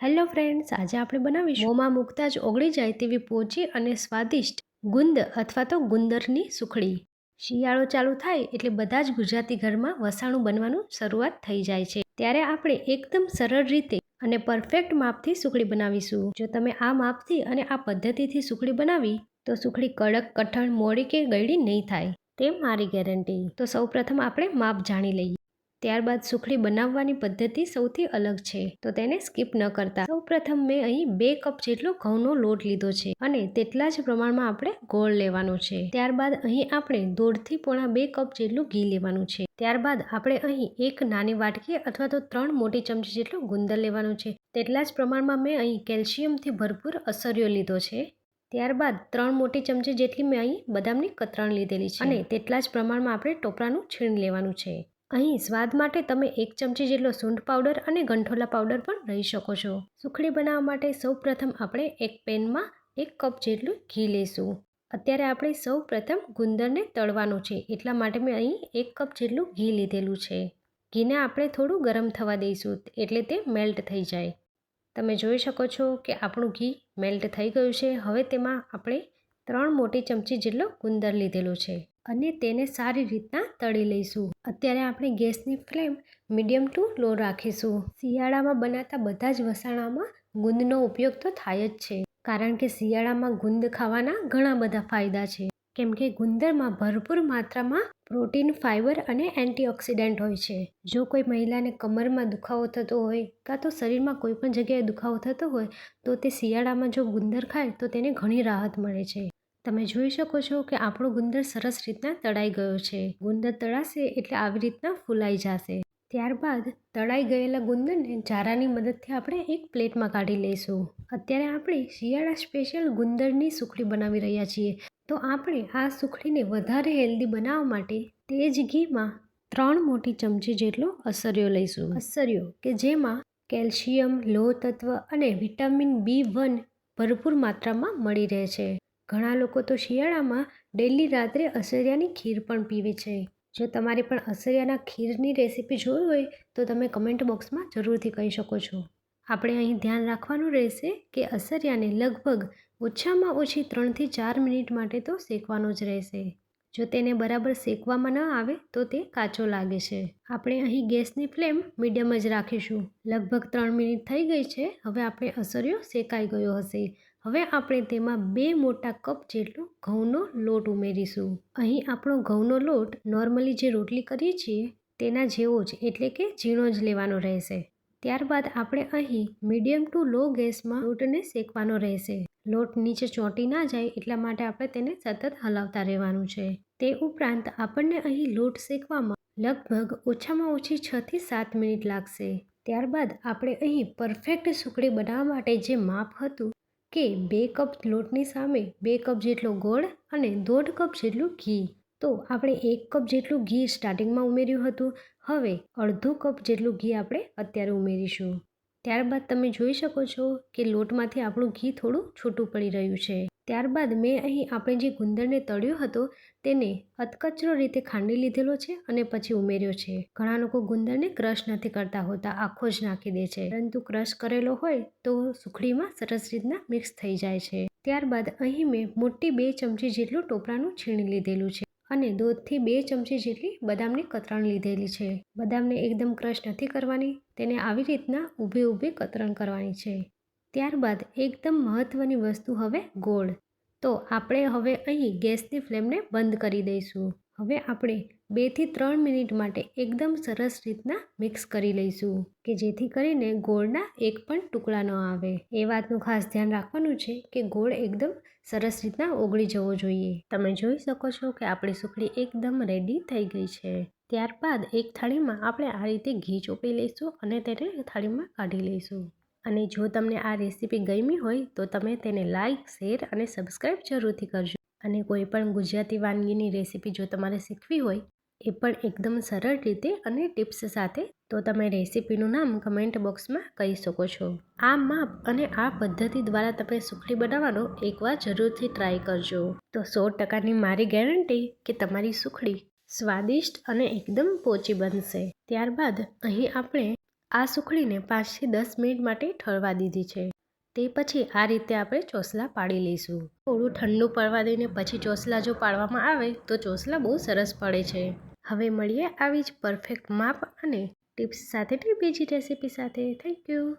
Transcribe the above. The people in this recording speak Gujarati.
હેલો ફ્રેન્ડ્સ, આજે આપણે બનાવીશું મોંમાં મૂકતા જ ઓગળી જાય તેવી પોચી અને સ્વાદિષ્ટ ગુંદ અથવા તો ગુંદરની સુખડી. શિયાળો ચાલુ થાય એટલે બધા જ ગુજરાતી ઘરમાં વસાણું બનવાનું શરૂઆત થઈ જાય છે. ત્યારે આપણે એકદમ સરળ રીતે અને પરફેક્ટ માપથી સુખડી બનાવીશું. જો તમે આ માપથી અને આ પદ્ધતિથી સુખડી બનાવી, તો સુખડી કડક, કઠણ, મોડી કે ગળી નહીં થાય. તે મારી ગેરંટી. તો સૌપ્રથમ આપણે માપ જાણી લઈએ. ત્યારબાદ સુખડી બનાવવાની પદ્ધતિ સૌથી અલગ છે. તો તેને સ્કીપ ન કરતા. સૌપ્રથમ મેં અહીં બે કપ જેટલો ઘઉંનો લોટ લીધો છે અને તેટલા જ પ્રમાણમાં આપણે ગોળ લેવાનો છે. ત્યારબાદ અહીં આપણે દોઢથી પોણા બે કપ જેટલું ઘી લેવાનું છે. ત્યારબાદ આપણે અહીં એક નાની વાટકી અથવા તો ત્રણ મોટી ચમચી જેટલો ગુંદર લેવાનું છે. તેટલા જ પ્રમાણમાં મેં અહીં કેલ્શિયમથી ભરપૂર અસર્યો લીધો છે. ત્યારબાદ ત્રણ મોટી ચમચી જેટલી મેં અહીં બદામની કતરણ લીધેલી છે. અને તેટલા જ પ્રમાણમાં આપણે ટોપરાનું છીણ લેવાનું છે. અહીં સ્વાદ માટે તમે એક ચમચી જેટલો સૂંઠ પાવડર અને ગંઠોલા પાવડર પણ લઈ શકો છો. સુખડી બનાવવા માટે સૌ પ્રથમ આપણે એક પેનમાં એક કપ જેટલું ઘી લઈશું અત્યારે આપણે સૌ પ્રથમ ગુંદરને તળવાનું છે, એટલા માટે મેં અહીં એક કપ જેટલું ઘી લીધેલું છે. ઘીને આપણે થોડું ગરમ થવા દઈશું, એટલે તે મેલ્ટ થઈ જાય. તમે જોઈ શકો છો કે આપણું ઘી મેલ્ટ થઈ ગયું છે. હવે તેમાં આપણે ત્રણ મોટી ચમચી જેટલો ગુંદર લીધેલો છે. અને તેને સારી રીતના તળી લઈશું. અત્યારે આપણે ગેસની ફ્લેમ મીડિયમ ટુ લો રાખીશું. શિયાળામાં બનાતા બધા જ વસાણામાં ગુંદનો ઉપયોગ તો થાય જ છે, કારણ કે શિયાળામાં ગુંદ ખાવાના ઘણા બધા ફાયદા છે. કેમ કે ગુંદરમાં ભરપૂર માત્રામાં પ્રોટીન ફાઇબર અને એન્ટીઓક્સિડન્ટ હોય છે. જો કોઈ મહિલાને કમરમાં દુખાવો થતો હોય કાં તો શરીરમાં કોઈ પણ જગ્યાએ દુખાવો થતો હોય તો તે શિયાળામાં જો ગુંદર ખાય તો તેને ઘણી રાહત મળે છે. તમે જોઈ શકો છો કે આપણો ગુંદર સરસ રીતના તળાઈ ગયો છે. ગુંદર તળાશે એટલે આવી રીતના ફૂલાઈ જશે. ત્યારબાદ તળાઈ ગયેલા ગુંદરને જારાની મદદથી આપણે એક પ્લેટમાં કાઢી લઈશું. અત્યારે આપણે શિયાળા સ્પેશિયલ ગુંદરની સુખડી બનાવી રહ્યા છીએ. તો આપણે આ સુખડીને વધારે હેલ્ધી બનાવવા માટે તે જ ઘીમાં ત્રણ મોટી ચમચી જેટલો અસર્યો લઈશું. અસર્યો કે જેમાં કેલ્શિયમ લોહ તત્વ અને વિટામિન બી વન ભરપૂર માત્રામાં મળી રહે છે. ઘણા લોકો તો શિયાળામાં ડેલી રાત્રે અસરિયાની ખીર પણ પીવે છે. જો તમારે પણ અસરિયાના ખીરની રેસીપી જોવી હોય, તો તમે કમેન્ટ બોક્સમાં જરૂરથી કહી શકો છો. આપણે અહીં ધ્યાન રાખવાનું રહેશે કે અસરિયાને લગભગ ઓછામાં ઓછી ત્રણથી ચાર મિનિટ માટે તો શેકવાનો જ રહેશે. જો તેને બરાબર શેકવામાં ન આવે, તો તે કાચો લાગે છે. આપણે અહીં ગેસની ફ્લેમ મીડિયમ જ રાખીશું. લગભગ ત્રણ મિનિટ થઈ ગઈ છે, હવે આપણે અસરિયો શેકાઈ ગયો હશે. હવે આપણે તેમાં બે મોટા કપ જેટલો ઘઉંનો લોટ ઉમેરીશું. અહીં આપણો ઘઉંનો લોટ નોર્મલી જે રોટલી કરીએ છીએ, તેના જેવો જ, એટલે કે ઝીણો જ લેવાનો રહેશે. ત્યારબાદ આપણે અહીં મીડિયમ ટુ લો ગેસમાં લોટને શેકવાનો રહેશે. લોટ નીચે ચોંટી ના જાય એટલા માટે આપણે તેને સતત હલાવતા રહેવાનું છે. તે ઉપરાંત આપણને અહીં લોટ શેકવામાં લગભગ ઓછામાં ઓછી છથી સાત મિનિટ લાગશે. ત્યારબાદ આપણે અહીં પરફેક્ટ સુખડી બનાવવા માટે જે માપ હતું કે બે કપ લોટની સામે બે કપ જેટલો ગોળ અને દોઢ કપ જેટલું ઘી. તો આપણે એક કપ જેટલું ઘી સ્ટાર્ટિંગમાં ઉમેર્યું હતું. હવે અડધો કપ જેટલું ઘી આપણે અત્યારે ઉમેરીશું. ત્યારબાદ તમે જોઈ શકો છો કે લોટમાંથી આપણું ઘી થોડું છૂટું પડી રહ્યું છે. ત્યારબાદ મેં અહીં આપણે જે ગુંદરને તળ્યો હતો તેને અતકચરો રીતે ખાંડી લીધેલો છે અને પછી ઉમેર્યો છે. ઘણા લોકો ગુંદરને ક્રશ નથી કરતા હોતા, આખો જ નાખી દે છે. પરંતુ ક્રશ કરેલો હોય તો સુખડીમાં સરસ રીતના મિક્સ થઈ જાય છે. ત્યારબાદ અહીં મેં મોટી બે ચમચી જેટલું ટોપરાનું છીણી લીધેલું છે. અને દૂધથી બે ચમચી જેટલી બદામની કતરણ લીધેલી છે. બદામને એકદમ ક્રશ નથી કરવાની, તેને આવી રીતના ઊભી ઊભી કતરણ કરવાની છે. ત્યારબાદ એકદમ મહત્ત્વની વસ્તુ હવે ગોળ. તો આપણે હવે અહીં ગેસની ફ્લેમને બંધ કરી દઈશું. હવે આપણે બેથી ત્રણ મિનિટ માટે એકદમ સરસ રીતના મિક્સ કરી લઈશું, કે જેથી કરીને ગોળના એક પણ ટુકડા ન આવે. એ વાતનું ખાસ ધ્યાન રાખવાનું છે કે ગોળ એકદમ સરસ રીતના ઓગળી જવો જોઈએ. તમે જોઈ શકો છો કે આપણી સુખડી એકદમ રેડી થઈ ગઈ છે. ત્યારબાદ એક થાળીમાં આપણે આ રીતે ઘી ચોપી લઈશું અને તેને થાળીમાં કાઢી લઈશું. અને જો તમને આ રેસીપી ગમી હોય તો તમે તેને લાઇક શેર અને સબસ્ક્રાઈબ જરૂરથી કરજો. અને કોઈ પણ ગુજરાતી વાનગીની રેસીપી જો તમારે શીખવી હોય, એ પણ એકદમ સરળ રીતે અને ટિપ્સ સાથે, તો તમે રેસીપીનું નામ કમેન્ટ બોક્સમાં કહી શકો છો. આ માપ અને આ પદ્ધતિ દ્વારા તમે સુખડી બનાવવાનો એકવાર જરૂરથી ટ્રાય કરજો. તો સો ટકાની મારી ગેરંટી કે તમારી સુખડી સ્વાદિષ્ટ અને એકદમ પોચી બનશે. ત્યારબાદ અહીં આપણે આ સુખડીને પાંચથી દસ મિનિટ માટે ઠરવા દીધી છે. તે પછી આ રીતે આપણે ચોસલા પાડી લઈશું. થોડું ઠંડુ પડવા દઈને પછી ચોસલા જો પાડવામાં આવે તો ચોસલા બહુ સરસ પડે છે. હવે મળીએ આવી જ પરફેક્ટ માપ અને ટિપ્સ સાથેની બીજી રેસીપી સાથે. Thank you